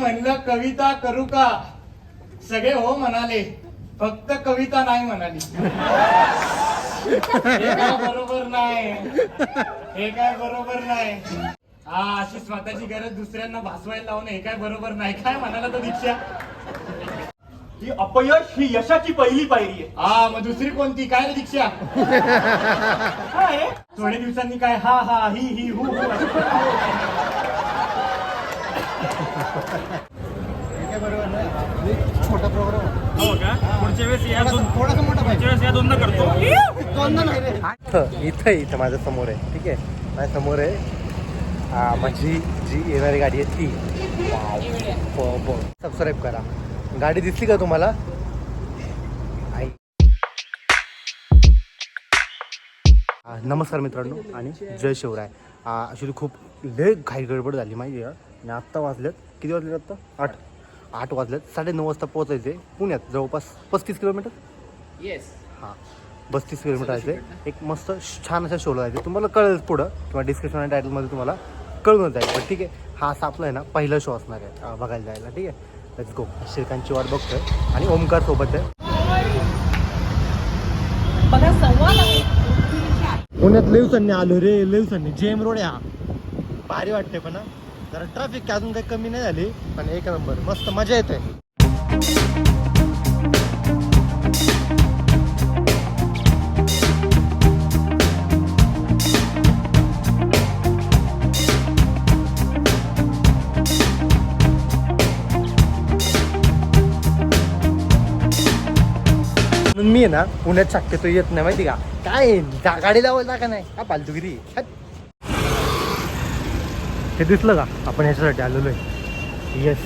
म्हणलं कविता करू का? सगळे हो म्हणाले. फक्त कविता नाही म्हणाली. हे काय बरोबर नाही. हे काय बरोबर नाही. हा अशी स्वतःची गरज दुसऱ्यांना भासवायला लावणं हे काय बरोबर नाही. काय म्हणाला तो दीक्षा? ही अपयश ही यशाची पहिली पायरी आहे. हा मग दुसरी कोणती? काय रे दीक्षा? काय? थोड्या दिवसांनी काय? हा हा ही ही हु हु. असं छोटा प्रोग्राम हो का? पुढच्या वेळेस या दोन थोडासा मोठा पुढच्या वेळेस या दोनदा करतो. इथं इथं इथं माझ्यासमोर आहे. ठीक आहे? माझ्यासमोर आहे. हा माझी जी येणारी गाडी आहे ती. सबस्क्राईब करा. गाडी दिसली का तुम्हाला? आई. नमस्कार मित्रांनो. आणि जय शिवराय. ॲक्च्युली खूप लय घाई गडबड झाली माहिती आहे आणि आत्ता वाजल्यात किती वाजलेत आत्ता? आठ. आठ वाजल्यात साडेनऊ वाजता पोहोचायचे पुण्यात जवळपास पस्तीस किलोमीटर? येस हां. बत्तीस किलोमीटर आहे. एक मस्त छान अशा शोला आहे तुम्हाला कळेल पुढं किंवा डिस्क्रिप्शन आणि टायटलमध्ये तुम्हाला कळूनच जाईल. पण ठीक आहे हा असा आपला आहे ना पहिला शो असणार आहे. बघायला जायला. ठीक आहे? लेट्स गो श्रीकांतची वाट बघतोय आणि ओमकार सोबत आहे. पुण्यात लेवसांनी आलो रे लेवसांनी जेम रोड आहे हा. भारी वाटते पण हा. जरा ट्रॅफिक अजून काही कमी नाही झाली पण एक नंबर मस्त मजा येते. मी ना पुण्यात शक्यतो येत नाही माहिती का? काय गाडी लावायला का नाही. का फालतुगिरी हे दिसलं का? आपण ह्याच्यासाठी आलेलो आहे. येस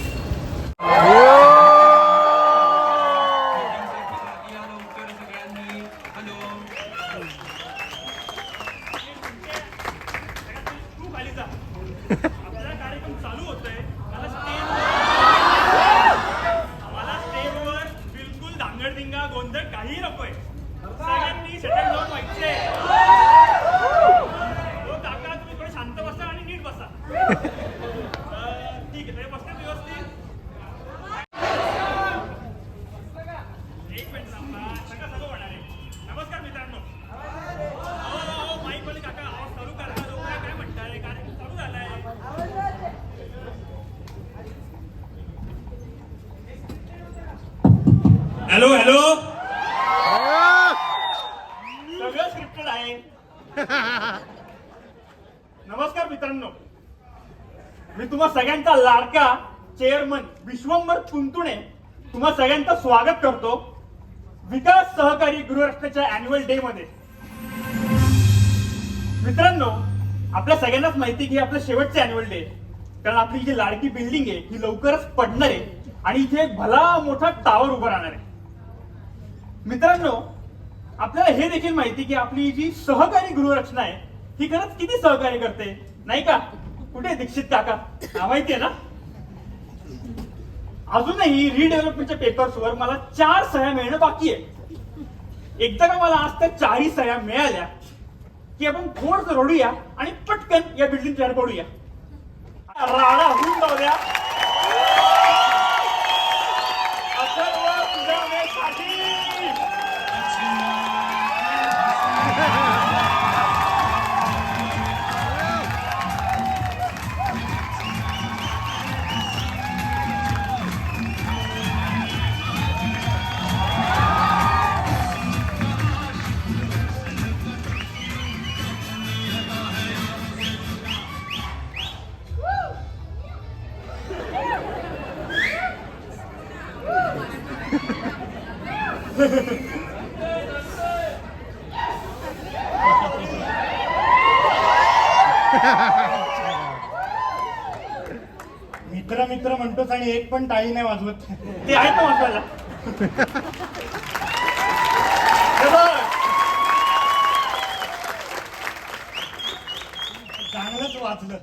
लाडका चेअरमन विश्वंभर कुंतुणे तुम्हा सगळ्यांचं स्वागत करतो. विकास सहकारी गृहराष्ट्राच्या अॅन्युअल डे मध्ये. मित्रांनो आपल्या सगळ्यांनाच माहिती की आपलं शेवटचे अॅन्युअल डे कारण आपली जी लाडकी बिल्डिंग आहे ही लवकरच पडणार आहे आणि इथे एक भला मोठा टावर उभा राहणार आहे. मित्रांनो आपल्याला हे देखील माहिती की आपली जी सहकारी गृहरचना आहे ही खरंच किती सहकार्य करते? नाही का? कुठे दीक्षित काका? माहिती माहितीये ना? अजूनही रिडेव्हलपमेंटच्या पेपर्सवर मला चार सह्या मिळणं बाकी आहे. एकदा का मला आज त्या चारही सह्या मिळाल्या की आपण थोडस रडूया आणि पटकन या बिल्डिंग तयार पडूया. राडा होऊन जाऊया मित्र मित्र म्हणतोस आणि एक पण टाळी नाही वाजवत. ते आहेत ना बघ, चांगलंच वाचलं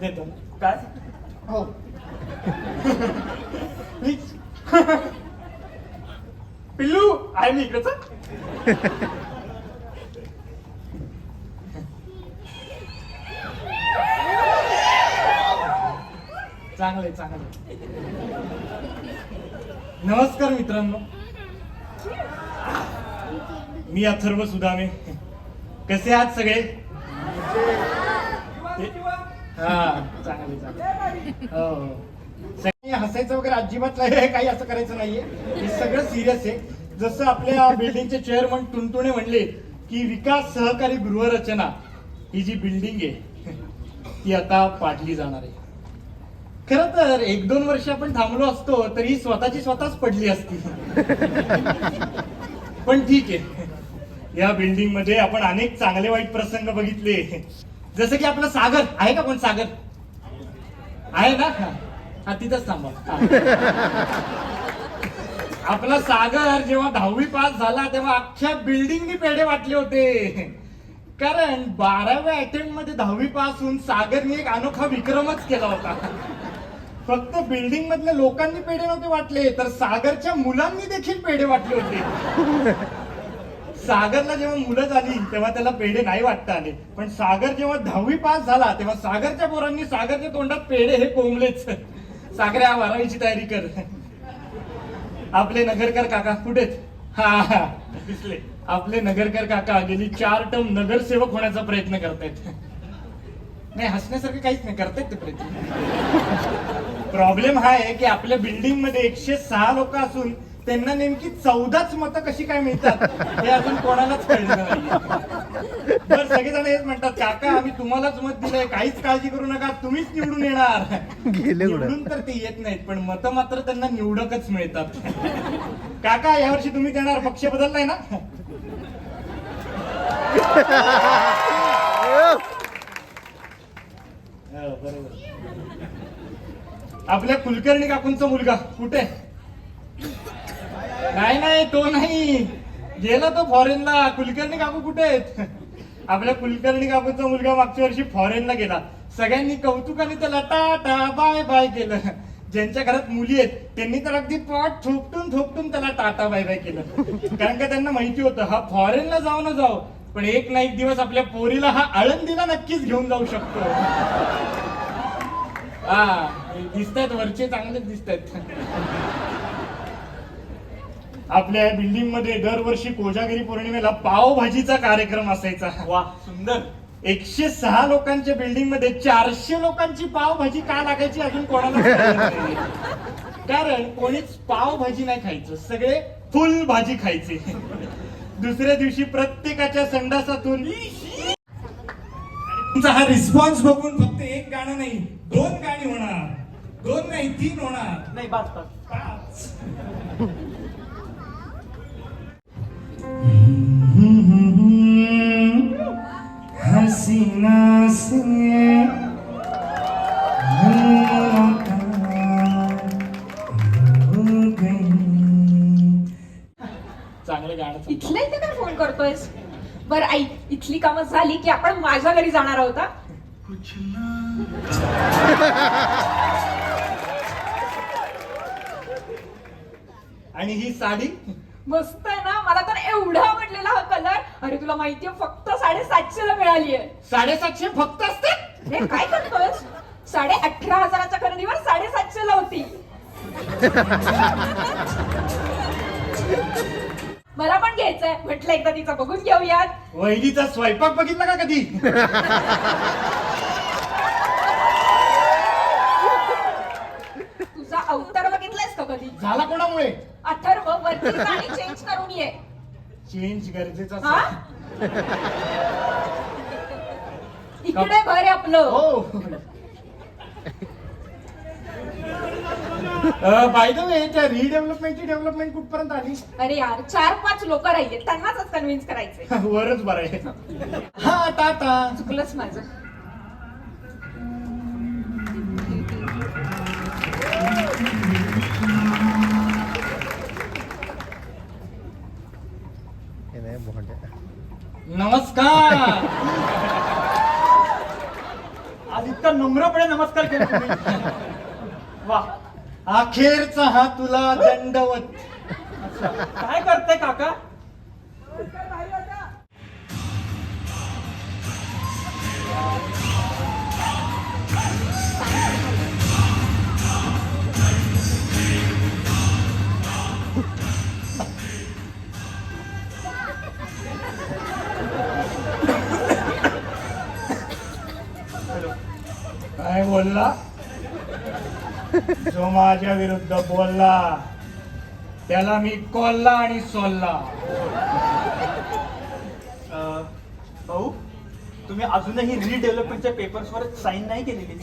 देतो काय हो प्लीज पिल्लू आहे मी इकडेच चांगले चांगले नमस्कार मित्रांनो मी अथर्व सुदामे. कसे आहात सगळे? हा चांगले चांगले. हो. सगळे हसायचं वगैरे अजिबात काही असं करायचं नाहीये. हे सगळं सिरियस आहे. जसं आपल्या बिल्डिंगचे चेअरमन टुनटुणे म्हणले की विकास सहकारी गृहरचना ही जी बिल्डिंग आहे ती आता पाडली जाणार आहे. खर तर एक दोन वर्ष आपण थांबलो असतो तरी स्वतःची स्वतःच पडली असती. पण ठीक आहे. या बिल्डिंगमध्ये आपण अनेक चांगले वाईट प्रसंग बघितले. जसं की आपलं सागर. आहे का कोण सागर? आहे ना? हा. तिथंच थांबा. आपला सागर जेव्हा दहावी पास झाला तेव्हा अख्ख्या बिल्डिंगनी पेढे वाटले होते. कारण बाराव्या अटेम्प्टमध्ये दहावी पास होऊन सागरने एक अनोखा विक्रमच केला होता. फक्त बिल्डिंग मधल्या लोकांनी पेढे नव्हते वाटले तर सागरच्या मुलांनी देखील पेढे वाटले होते. सागरला जेव्हा मुलं झाली तेव्हा त्याला पेढे नाही वाटता आले. पण सागर जेव्हा दहावी पास झाला तेव्हा सागरच्या पोरांनी सागरच्या तोंडात पेढे हे कोंबलेच. सागऱ्या बारावीची तयारी कर. आपले नगरकर काका कुठेच हा हा, दिसले आपले नगरकर काका गेली चार टर्म नगरसेवक होण्याचा प्रयत्न करतायत. नाही हसण्यासारखं काहीच नाही करतायत ते प्रयत्न प्रॉब्लेम हा आहे की आपल्या बिल्डिंगमध्ये एकशे सहा लोक असून त्यांना नेमकी चौदाच मतं कशी काय मिळतात हे अजून कोणालाच कळलं नाही. तर सगळेजण हेच म्हणतात काका आम्ही तुम्हालाच मत दिलंय काहीच काळजी करू नका तुम्हीच निवडून येणार? निवडून तर ते येत नाहीत पण मतं मात्र त्यांना निवडकच मिळतात. काका यावर्षी तुम्ही देणार पक्ष बदललाय ना हो, बरोबर आपल्या कुलकर्णी काकूंचा मुलगा. कुठे? नाही नाही तो नाही. गेला तो फॉरेनला. कुलकर्णी काकू कुठे आहेत? आपल्या कुलकर्णी काकूंचा मुलगा मागच्या वर्षी फॉरेनला गेला. सगळ्यांनी कौतुकाने त्याला टाटा बाय बाय केलं. ज्यांच्या घरात मुली आहेत त्यांनी तर अगदी पॉट थोपटून थोपटून त्याला टाटा बाय बाय केलं. कारण का त्यांना माहिती होतं हा फॉरेनला जाऊ ना जाऊ पण एक ना एक दिवस आपल्या पोरीला हा आळंदीला नक्कीच घेऊन जाऊ शकतो. हा. दिसतायत वरचे चांगलेच दिसतायत आपल्या बिल्डिंगमध्ये दरवर्षी कोजागिरी पौर्णिमेला पावभाजीचा कार्यक्रम असायचा. वा सुंदर. एकशे सहा लोकांच्या बिल्डिंगमध्ये चारशे लोकांची पावभाजी का लागायची अजून कोणाला. कारण कोणीच पावभाजी नाही खायचं सगळे फुल भाजी खायचे. दुसऱ्या दिवशी प्रत्येकाच्या संडासातून तुमचा हा रिस्पॉन्स बघून फक्त एक गाणं नाही दोन गाणी होणार. दोन नाही तीन होणार. नाही बात बात पाच. हसीना से चांगलं गाणं चालतं. इथल्या इथे काय फोन करतोयस? बर आई इथली कामं झाली की आपण माझ्या घरी जाणार आहोत आणि ही साडी? मस्त आहे ना? मला तर एवढा आवडलेला हा कलर अरे तुला माहितीये फक्त साडेसातशे ला मिळाली आहे साडेसातशे फक्त असते काय करतोयस साडे अठरा हजाराच्या खरेदीवर साडेसातशे ला होती. मला पण घ्यायचंय. म्हटलं एकदा तिचं बघून घेऊयात. वहिनीचा स्वयंपाक बघितला का कधी? तुझा अवतार बघितलायस का कधी? झाला कोणामुळे? अथर्व वरती गाणी चेंज करून ये. चेंज गरजेचा हा. इकडे भर आहे आपलं. हो. बाय द वे त्या रिडेव्हलपमेंटची डेव्हलपमेंट कुठपर्यंत आली? अरे यार चार पाच लोक राहिले त्यांनाच कन्व्हिन्स करायचंय. वरच बरं आहे. हा टाटा. चुकलंच माझं. नमस्कार! आज इतका नम्रपणे नमस्कार केला तुम्ही. वा अखेरचा हा तुला दंडवत. काय करताय काका? काय बोलला? जो माझ्या विरुद्ध बोलला त्याला मी कोल्ला आणि सोल्ला भाऊ तुम्ही अजूनही रिडेव्हलपमेंटच्या पेपर्सवर साईन नाही केलेली.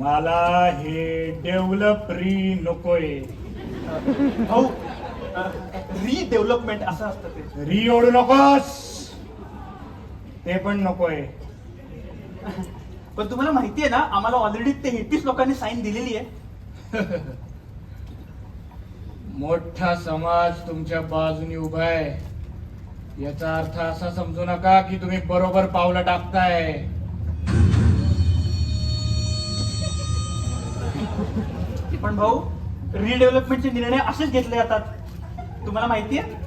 मला हे डेव्हलप री नकोय. भाऊ रिडेव्हलपमेंट असं असतं ते. री ओढू नकोस. ते पण नकोय. पण तुम्हाला माहिती आहे ना आम्हाला ऑलरेडी तेहतीस लोकांनी साईन दिलेली आहे. मोठा समाज तुमच्या बाजूनी उभा आहे. याचा अर्थ असा समजू नका की तुम्ही बरोबर पावलं टाकताय. पण भाऊ रिडेव्हलपमेंटचे निर्णय असेच घेतले जातात. तुम्हाला माहिती आहे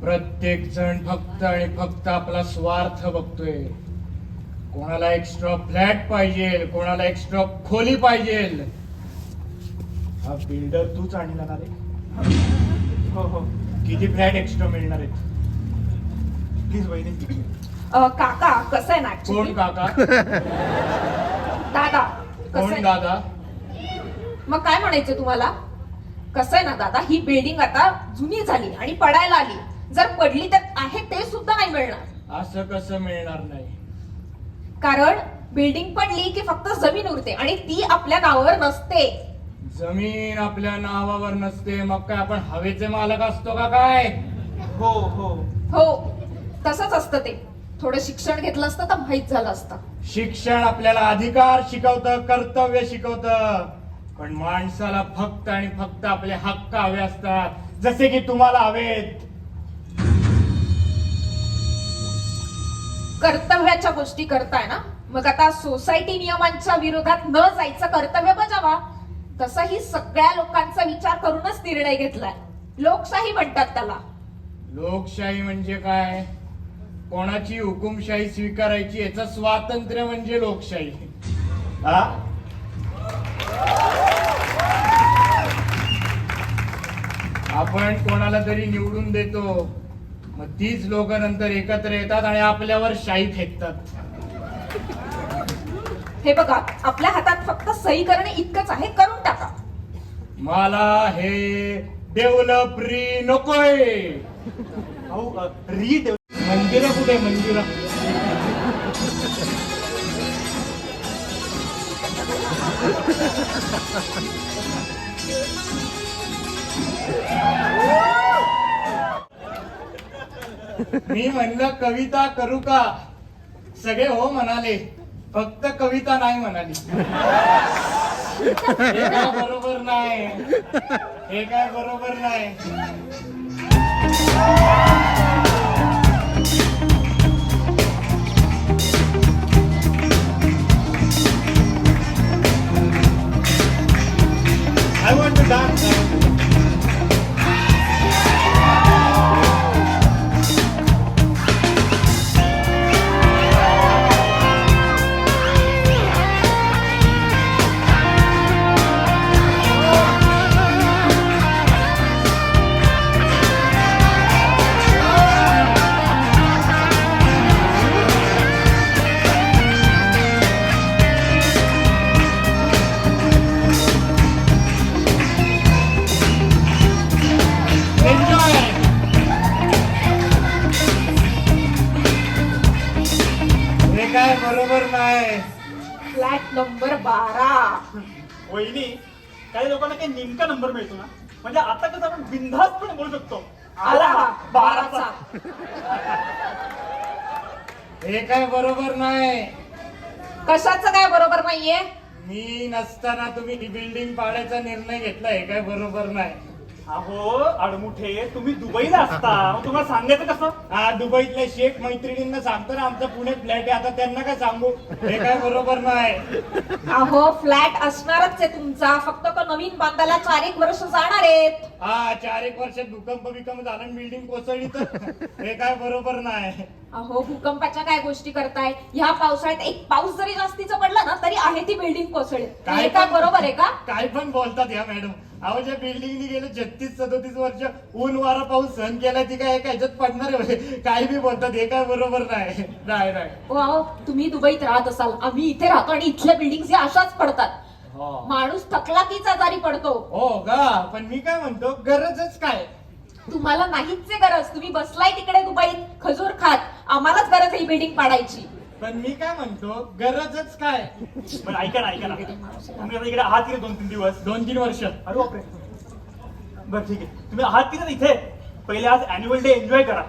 प्रत्येक जण फक्त आणि फक्त आपला स्वार्थ बघतोय. कोणाला एक्स्ट्रा फ्लॅट पाहिजे कोणाला एक्स्ट्रा खोली पाहिजे. हा बिल्डर तूच आणला ना रे हो हो. किती फ्लॅट एक्स्ट्रा मिळणार आहेत? प्लीज वहिनी. अ, काका कसं आहे ना कोण actually? काका? दादा कसं कोण आहे? दादा? मग काय म्हणायचं तुम्हाला? कसं आहे ना दादा ही बिल्डिंग आता जुनी झाली आणि पडायला आली. जर पडली तर आहे ते सुद्धा नाही मिळणार. असं कसं मिळणार नाही? कारण बिल्डिंग पडली की फक्त जमीन उरते आणि ती आपल्या नावावर नसते. जमीन आपल्या नावावर नसते मग काय आपण हवेचे मालक असतो का काय? हो हो. हो तसंच असतं ते. थोडं शिक्षण घेतलं असतं तर माहीत झालं असतं. शिक्षण आपल्याला अधिकार शिकवतं कर्तव्य शिकवतं. पण माणसाला फक्त आणि फक्त आपले हक्क हवे असतात. जसे की तुम्हाला हवेत. कर्तव्याच्या गोष्टी करताय ना? मग आता सोसायटी नियमांच्या विरोधात न जायचं कर्तव्य बजावा. तसंही सगळ्या लोकांचा विचार करूनच निर्णय घेतलाय. लोकशाही म्हणतात त्याला. लोकशाही म्हणजे काय? कोणाची हुकुमशाही स्वीकारायची याचं स्वातंत्र्य म्हणजे लोकशाही. हा? आपण कोणाला तरी निवडून देतो. मग तीच लोक नंतर एकत्र येतात आणि आपल्यावर शाही फेकतात. हे बघा आपल्या हातात फक्त सही करणे इतकंच आहे करून टाका. मला हे डेव्हलप री नकोय. रिडेव्हलप मंदिर कुठे मंदिर? मी म्हणलं कविता करू का? सगळे हो म्हणाले. फक्त कविता नाही म्हणाली. हे काय बरोबर नाही. हे काय बरोबर नाही. I want to dance. बारा. वहिनी काही लोकांना काही नेमका नंबर मिळतो ना? म्हणजे आता कसं आपण बिनधास्तपणे बोलू शकतो. आला हा बाराचा. हे काय बरोबर नाही. कशाचं काय बरोबर नाहीये? मी नसताना तुम्ही ही बिल्डिंग पाडायचा निर्णय घेतला हे काय बरोबर नाही. अहो अडमुठे तुम्ही दुबईला असता. मग तुम्हाला सांगायचं कसं? हा दुबईतल्या शेख मैत्रिणींना सांगतो ना आमचा पुणे फ्लॅट आहे आता त्यांना काय सांगू? हे काय बरोबर नाही. अहो फ्लॅट असणारच आहे तुमचा. फक्त तो नवीन बांधायला चार एक वर्ष जाणार आहेत. हा चार एक वर्षात भूकंप बिकंप झाला बिल्डिंग कोसळली तर? हे काय बरोबर नाही. अहो भूकंपाच्या काय गोष्टी करताय? ह्या पावसाळ्यात एक पाऊस जरी जास्तीचा पडला ना तरी आहे ती बिल्डिंग कोसळेल. हे काय पण- बरोबर आहे का? काय पण बोलतात या मॅडम. अहो ज्या बिल्डिंगनी गेले छत्तीस सदोतीस वर्ष ऊन वारा पाऊस सहन केलाय ती काय एका ह्याच्यात पडणार आहे होय? काही बी बोलतात हे काय बरोबर नाही. नाही नाही. अहो, तुम्ही दुबईत राहत असाल आम्ही इथे राहतो आणि इथल्या बिल्डिंग अशाच पडतात. हो. माणूस थकला कीच आजारी पडतो. हो का? पण मी काय म्हणतो गरजच काय? तुम्हाला नाहीच गरज. तुम्ही बसलाय तिकडे दुबईत खजूर खात. आम्हालाच गरज आहे ही बिल्डिंग पाडायची. पण मी काय म्हणतो गरजच काय? पण ऐका ना ऐका ना. तुम्ही आता इकडे आहात की दोन तीन दिवस. दोन तीन वर्ष. अरे बापरे. बरं ठीक आहे. तुम्ही आहात की नाही इथे? पहिले आज अॅन्युअल डे एन्जॉय करा.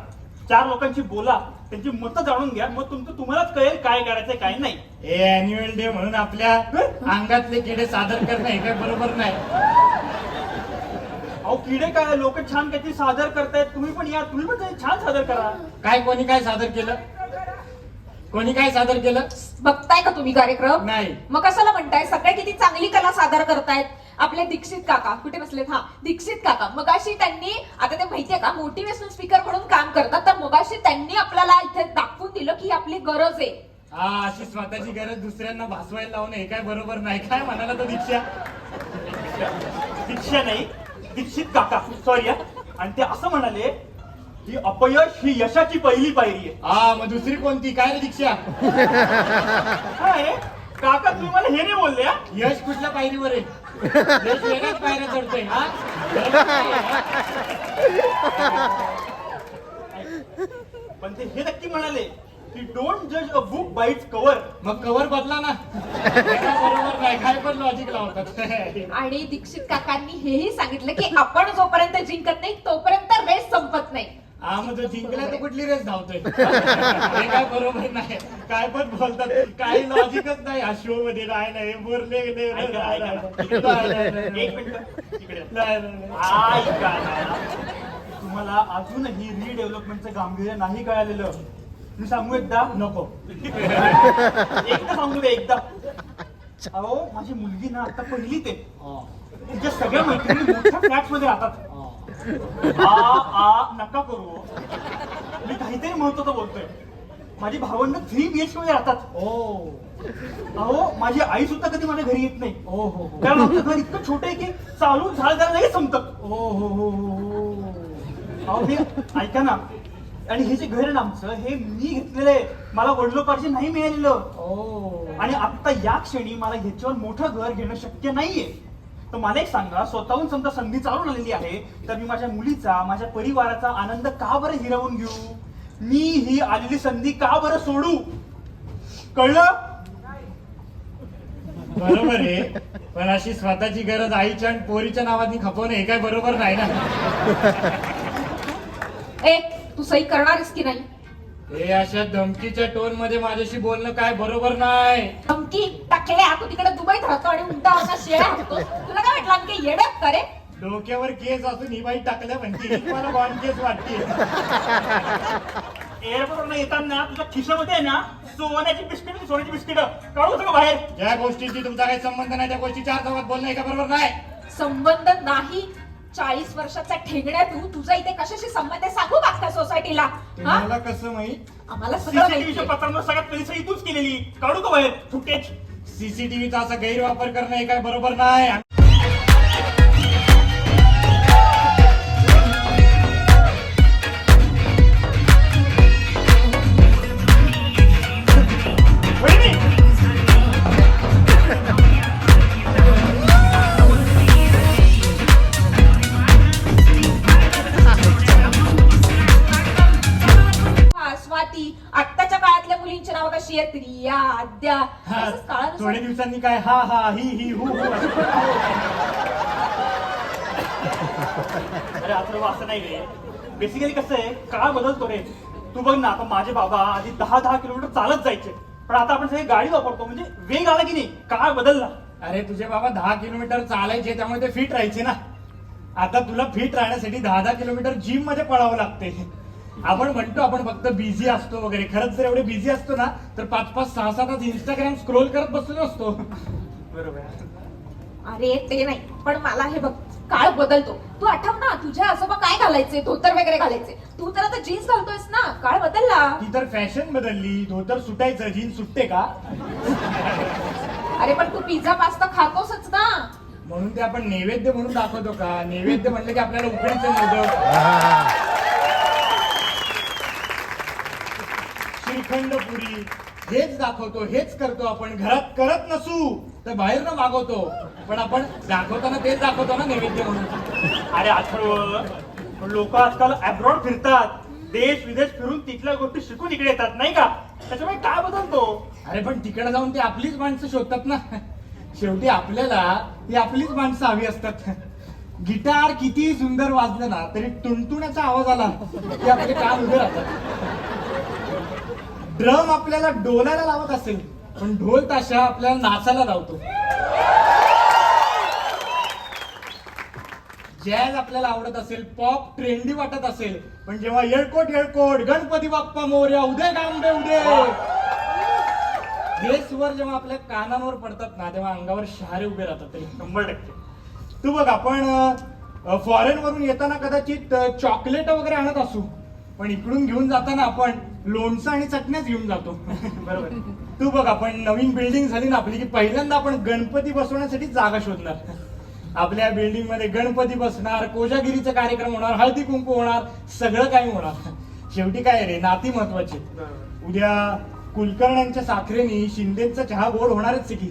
चार लोकांची बोला. त्यांची मतं जाणून घ्या. मग तुमचं तुम्हालाच कळेल काय करायचंय काय नाही. हे अॅन्युअल डे म्हणून आपल्या अंगातले किडे सादर करणं हे काय बरोबर नाही. अहो किडे काय? लोक छान काहीतरी सादर करतायत. तुम्ही पण या. तुम्ही पण छान सादर करा. काय कोणी काय सादर केलं? कोणी काय सादर केलं? बघताय का तुम्ही कार्यक्रम? नाही. मग कशाला म्हणताय? सगळे किती चांगली कला सादर करतायत. आपले दीक्षित काका कुठे बसलेत? हा दीक्षित काका. मगाशी त्यांनी आता ते माहितीये का मोटिवेशनल स्पीकर म्हणून काम करतात तर मगाशी त्यांनी आपल्याला इथे दाखवून दिलं की आपली गरज आहे. हा अशी स्वतःची गरज दुसऱ्यांना भासवायला लावणं हे काय बरोबर नाही. काय म्हणाला तो दीक्षा? दीक्षा नाही. दीक्षित काका सॉरी आणि ते असं म्हणाले की अपयश ही यशाची पहिली पायरी आहे. हा मग दुसरी कोणती? काय रे दीक्षा? काय काका तुम्ही मला हे नाही बोलले हा? यश कुठल्या पायरीवर आहे? यश वेगळ्याच पायऱ्या चढतोय हा? पण ते हे नक्की म्हणाले की डोंट जज a book by its cover मग कवर बदला ना. हे काय बरोबर नाही काय पण लॉजिक लावतात. आणि दीक्षित काकांनी हेही सांगितलं की आपण जोपर्यंत जिंकत नाही तोपर्यंत रेस संपत नाही. हा मग तो जिंकला तर कुठली रेस धावतोय? हे काय बरोबर नाही. काय पण बोलतात. काही लॉजिकच नाही हा शो मध्ये. नाही नाही बोरले. एक मिनिट. ना. तुम्हाला अजूनही रिडेव्हलपमेंटचं गांभीर्य नाही कळालेलं. मी सांगू एकदा नको. एकदा सांगू दे एकदा. अहो माझी मुलगी ना आता पहिली ते. सगळ्या मैत्रिणी मोठ्या फ्लॅटमध्ये राहतात. आ आ नका करू. मी काहीतरी महत्वाचं बोलतोय. माझी भावंड थ्री बीएच मध्ये राहतात. ओ. अहो माझी आई सुद्धा कधी माझ्या घरी येत नाही. हो हो. कारण आमचं घर इतकं छोटं आहे की चालू झाड जरा लगेच संपतं. ओ हो हो हो अहो हे ऐका ना. आणि हे जे घर आहे ना आमचं हे मी घेतलेलं आहे. मला वडिलोपार्जी नाही मिळालेलं. ओ. आणि आता या क्षणी मला ह्याच्यावर मोठं घर घेणं शक्य नाहीये. तर मला एक सांगा स्वतःहून समजा संधी चालून आलेली आहे तर मी माझ्या मुलीचा माझ्या परिवाराचा आनंद का बरं हिरावून घेऊ? मी ही आलेली संधी का बरं सोडू? कळलं? बरोबर आहे. पण अशी स्वतःची गरज आईच्या आणि पोरीच्या नावाने खपवणं हे काय बरोबर नाही ना? ए तू सही करणारस की नाही? हे अशा धमकीच्या टोनमध्ये माझ्याशी बोलणं काय बरोबर नाही. धमकी टाकल्या तू तिकडे दुबईत राहतो आणि उलटा असा शेळ्या राहतो तुला काय वाटलं आणखी येड्यात करे डोक्यावर केस असून ही बाई टाकल्या म्हणते ही मला बॉन्ड केस वाटते. एअरपोर्टवर येताना तुझ्या खिशामध्ये आहे ना सोन्याची बिस्किट आणि सोन्याची बिस्किट. काढू सगळं बाहेर. ज्या गोष्टीशी तुमचा काही संबंध नाही त्या गोष्टी चार चौकात बोलणं हे काय बरोबर नाही. संबंध नाही. चाळीस वर्षाचा ठेंगड्या तू तुझा इथे कशाशी संबंध आहे? सांगू का अख्ख्या सोसायटीला हा? तुम्हाला कसं माहीत? आम्हाला सगळं सीसीटीव्हीच्या माहिती पत्रांवर सगळ्यात सही तूच केलेली. काढू का बाहेर? फुटेज. सीसीटीव्हीचा असा गैरवापर करणं हे काय बरोबर नाही. आद्या हा, असंच काळानुसार- थोड्या दिवसांनी काय हा हा ही ही हु हु. अरे अथर्व असं नाही रे. बेसिकली कसं आहे काळ बदलतो रे. तू बघ ना आता माझे बाबा आधी दहा दहा किलोमीटर चालत जायचे. पण आता आपण सगळे गाडी वापरतो म्हणजे वेग आला की नाही काळ बदलला. अरे तुझे बाबा दहा किलोमीटर चालायचे त्यामुळे ते फिट राहायचे ना. आता तुला फिट राहण्यासाठी दहा दहा किलोमीटर जिममध्ये पळावं लागते आपण म्हणतो आपण फक्त बिझी असतो वगैरे. खरंच जर एवढे बिझी असतो ना तर पाच पाच सहा सहा तास इंस्टाग्राम स्क्रोल करत बसलो नसतो बरोबर. अरे ते नाही. पण मला हे बघ काळ बदलतो. तू आठव ना तुझ्या आजोबा काय घालायचे? धोतर वगैरे घालायचे. तू तर आता जीन्स घालतोयस ना. काळ बदलला. ती तर फॅशन बदलली. धोतर सुटायचं. जीन्स सुटते का? अरे पण तू पिझ्झा पास्ता खातोसच ना. म्हणून ते आपण नैवेद्य म्हणून दाखवतो का? नैवेद्य म्हणलं की आपल्याला उकडीचे मोदक. हा. श्रीखंड पुरी. हेच दाखवतो हेच करतो आपण. घरात करत नसू तर बाहेर न मागवतो पण आपण दाखवताना तेच दाखवतो ना नैवेद्य म्हणून. अरे आठवण लोक आजकाल अब्रॉड फिरतात. देश विदेश फिरून तिथल्या गोष्टी शिकून इकडे येतात नाही का? त्याच्यामुळे काय बदलतो? अरे पण तिकडे जाऊन ते आपलीच माणसं शोधतात ना. शेवटी आपल्याला ती आपलीच माणसं हवी असतात. गिटार किती सुंदर वाजलं ना तरी टुणटुण्याचा आवाज आला. की आपले कान उभे राहतात. ड्रम आपल्याला डोलायला लावत असेल पण ढोल ताशा आपल्याला नाचायला लावतो. जॅज आपल्याला आवडत असेल पॉप ट्रेंडी वाटत असेल पण जेव्हा येळकोट येळकोट गणपती बाप्पा मोर्या उदय गांबे उदय! हे स्वर जेव्हा आपल्या कानांवर पडतात ना तेव्हा अंगावर शहारे उभे राहतात शंभर टक्के. तू बघ आपण फॉरेन वरून येताना कदाचित चॉकलेट वगैरे आणत असू पण इकडून घेऊन जाताना आपण लोणचं आणि चटण्याच घेऊन जातो. बरोबर. तू बघ आपण नवीन बिल्डिंग झाली ना आपली की पहिल्यांदा आपण गणपती बसवण्यासाठी जागा शोधणार. आपल्या बिल्डिंगमध्ये गणपती बसणार कोजागिरीचा कार्यक्रम होणार हळदी कुंकू होणार सगळं काही होणार. शेवटी काय रे नाती महत्वाची उद्या कुलकर्ण्यांच्या साखरेनी शिंदेचा चहा गोड होणारच की.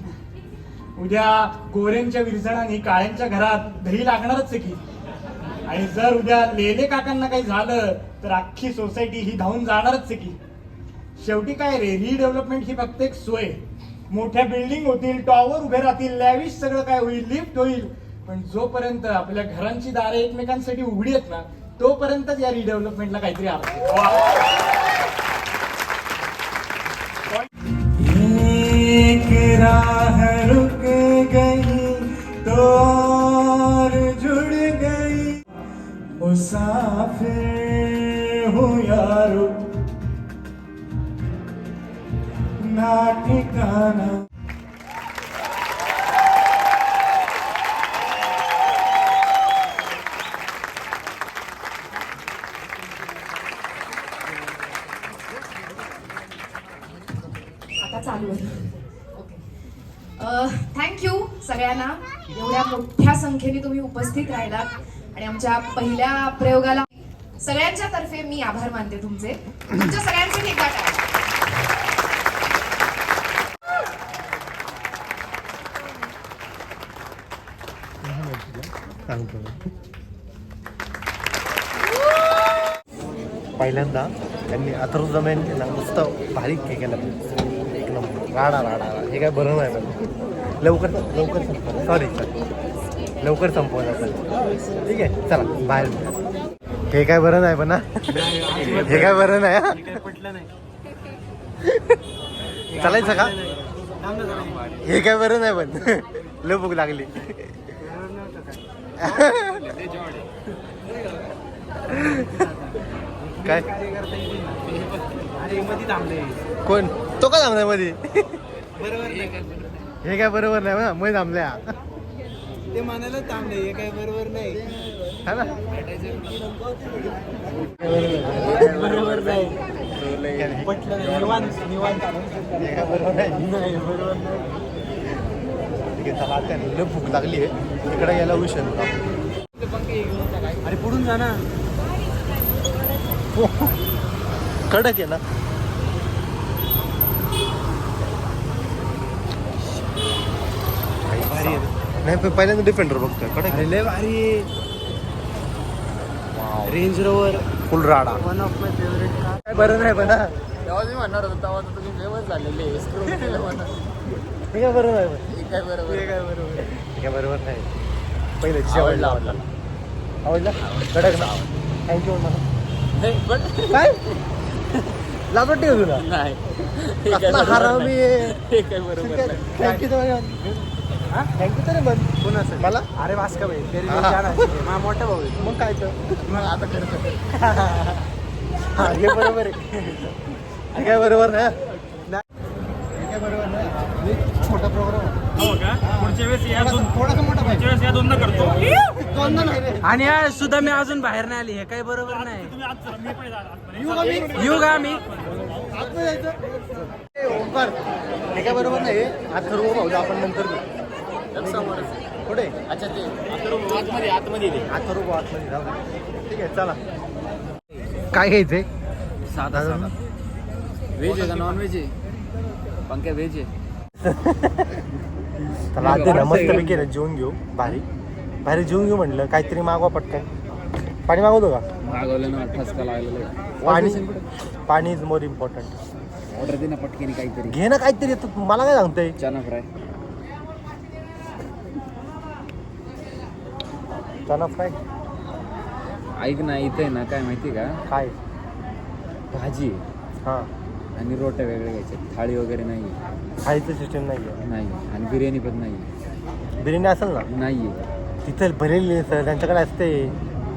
उद्या गोऱ्यांच्या विरजणाने काळ्यांच्या घरात दही लागणारच की. आणि जर उद्या लेले काकांना काही झालं तर अख्खी सोसायटी ही धावून जाणारच आहे की. शेवटी काय रे रिडेव्हलपमेंट ही फक्त एक सोय. मोठ्या बिल्डिंग होतील टॉवर उभे राहतील लॅविश सगळं काय होईल लिफ्ट होईल. पण जोपर्यंत आपल्या घरांची दारे एकमेकांसाठी उघडी आहेत ना तोपर्यंतच या रिडेव्हलपमेंटला काहीतरी अर्थ आहे. एक राह रुक गई तो मुसाफिर हूँ यारो। ना ठिकाना आता चालू आहे ओके थँक्यू सगळ्यांना एवढ्या मोठ्या संख्येने तुम्ही उपस्थित राहिलात आणि आमच्या पहिल्या प्रयोगाला सगळ्यांच्या तर्फे मी आभार मानते तुमचे. तुमच्या सगळ्यांचे एकदा आहे पहिल्यांदा त्यांनी अथर्व जमेन केला. नुसतं भारीक हे केला. एक नंबर. राडा राडा हे काय बरं नाही लवकर लवकर. सॉरी सॉरी लवकर संपवत आपण ठीक आहे चला बाहेर हे काय बरं नाही पण ना हे काय बरं नाही हा? चालायचं का? हे काय बरं नाही पण. लय भूक लागली. काय? कोण? तो का थांबलायमध्ये हे काय बरोबर नाही ना मध्ये थांबल्या ते म्हणायला थांबले हे काही बरोबर नाही. हा ना? बरोबर नाही. हे पटलं नाही निवांत निवांत नाही बरोबर नाही. ठीक आहे चला आता लय भूक लागली आहे. इकडे यायला उशीर अरे पुढून जा ना. कडक आहे ना. भारी आहे. नाही पण पहिल्यांदा डिफेंडर बघतोय. कडक अरे लय भारी. रेंज रोवर फुल राडा वन ऑफ माय फेवरेट काय बरं नाही पण हा. तेव्हा मी म्हणणार होतो तेव्हा तर तुम्ही फेमस झालेले हे काय बरं नाही पण. काय बरोबर काय बरोबर हे काय बरोबर नाही. पहिले शेवटला आवडला. आवडला? कडक ना. थँक्यू मला काय? लागत ठेव तुला. नाही. हरामी हे काय बरोबर थँक्यू थँक्यू तरी बन कोणाचं? मला? अरे वास्का भाई तेरी हा. जान आहे. माझा मोठा भाऊ आहे. मग काय तर? मग आता करतो हा हे बरोबर आहे. हे काय बरोबर नाही हे? काय बरोबर नाही. छोटा प्रोग्राम हो रे. आणि सुद्धा मी अजून बाहेर नाही आली. हे काही बरोबर नाही. आज मी. येऊ का मी? हे काय बरोबर नाही. आता सर्व भाऊ आपण नंतर कुठे? अच्छा ते आतमध्ये आतमध्ये दे. आतमध्ये जाऊ दे. ठीक आहे चला. काय घ्यायचंय? साधा साधा. व्हेज आहे का नॉन व्हेज आहे? पंख्या व्हेज आहे. तर आधी ना जेवून घेऊ. भारी. भारी जेवून घेऊ म्हटलं. काहीतरी मागवा पटकन. पाणी मागवतो का? मागवलं ना ठसका लागलेला पाणी पाणी इज मोर इम्पॉर्टंट ऑर्डर दे ना पटकेने काहीतरी. घे ना काहीतरी मला काय सांगतंय? चना फ्राय. चना फ्राय. ऐक ना इथे ना काय माहिती का? काय? भाजी हां. आणि रोट्या वेगळ्या घ्यायच्या थाळी वगैरे नाही खायचं सिस्टम नाही आहे. नाही आणि बिर्याणी पण नाही बिर्याणी असेल ना? नाही तिथं भरेल सर. त्यांच्याकडे असते.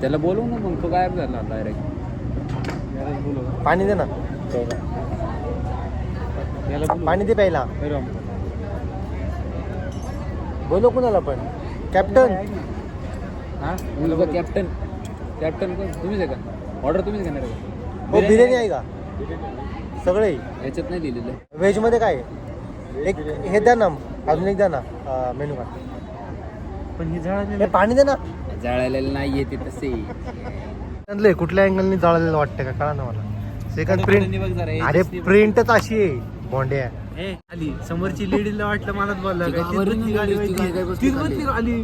त्याला बोलवू ना मग. तो गायब झाला डायरेक्ट पाणी दे ना. पाणी दे प्यायला. बोलो कुणाला पण. कॅप्टन हा? मुलगा कॅप्टन. कॅप्टन कोण? तुम्हीच आहे का? ऑर्डर तुम्हीच घेणार आहे का? हो बिर्याणी आहे का? सगळे? याच्यात नाही लिहिलेलं व्हेजमध्ये काय? आहे? एक हे द्या ना अजून एक द्या ना मेनू कार्ड पण हे पाणी दे ना. जाळलेलं नाहीये ते तसे. त्यातलं कुठल्या अँगलनी जळालेलं वाटतं का? कळा ना मला सेकंड प्रिंट बघ जरा अरे प्रिंटच अशी आहे भोंड्या. आली समोरची लेडीला वाटलं मलाच बोलला. काय गाडी माहिती तीच. बसली आली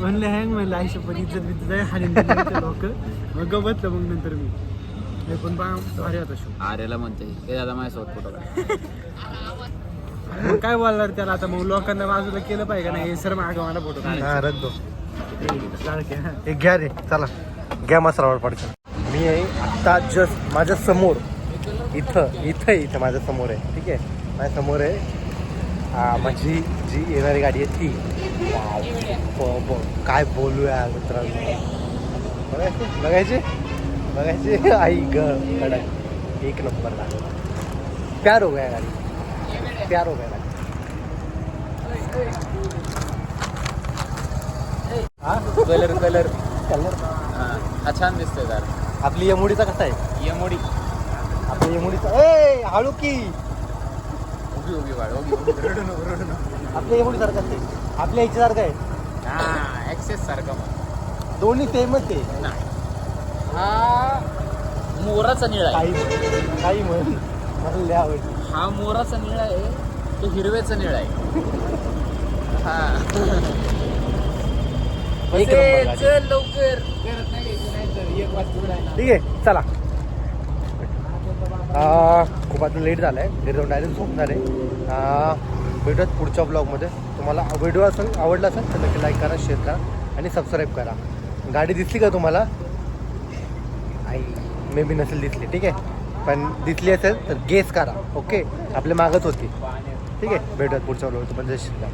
म्हणलं हँग म्हणलं आयुष्य पण इज्जत बिज्जत आहे. हाणीन लोक मग गबतलं मग नंतर मी. हे पण बा भारी होता शो आर्याला म्हणते ते दादा माझ्यासोबत फोटो काढ. मग काय बोलणार त्याला आता? मग लोकांना बाजूला केलं पाहिजे का नाही? सर मागं मला फोटो हा रद्द एक घ्या रे चला. घ्या मसाला पडचा. मी आहे आत्ता जस्ट माझ्यासमोर. इथं इथं इथं माझ्यासमोर आहे. ठीक आहे? माझ्यासमोर आहे. आ, माझी जी येणारी गाडी आहे ती. काय बोलूया मित्रांनो. बघायची? बघायची? बघायची? आई ग कडक. एक नंबर प्यार हो गया गाडी प्यार हो गया गाडी हा? Colour colour. कलर? हा छान दिसतोय जरा आपली यमुडीचा कसा आहे. यमोडी. आपल्या यमुडीचा ए हळू की उभी उभी वाढ उभी उभी. रडू नको रडू नको. आपल्या यमुडी सारखं असते. आपल्या ह्याच्यासारखं आहे. हा ऍक्सेस सारखा मग. दोन्ही सेमच आहे. नाही. हा मोराचा निळा आहे. काही काही म्हण. मला लय आवडली हा मोराचा निळा आहे तो हिरव्याचा निळा आहे. हा. एक नंबर गाडी. चल लवकर. करत नाही तर एक वाजता आहे ना ठीक आहे चला. आ, खूप आता लेट झालं आहे घरी जाऊन डायरेक्ट झोपणार आहे. आ, भेटूयात पुढच्या ब्लॉगमध्ये तुम्हाला व्हिडिओ असेल आवडला असेल तर नक्की लाईक करा शेअर करा आणि सबस्क्राईब करा. गाडी दिसली का तुम्हाला? आई मे बी नसेल दिसली ठीक आहे. पण दिसली असेल तर गेस करा ओके आपल्या मागच होती. ठीक आहे? भेटूयात पुढच्या ब्लॉग तुम्हाला जय श्रीराम.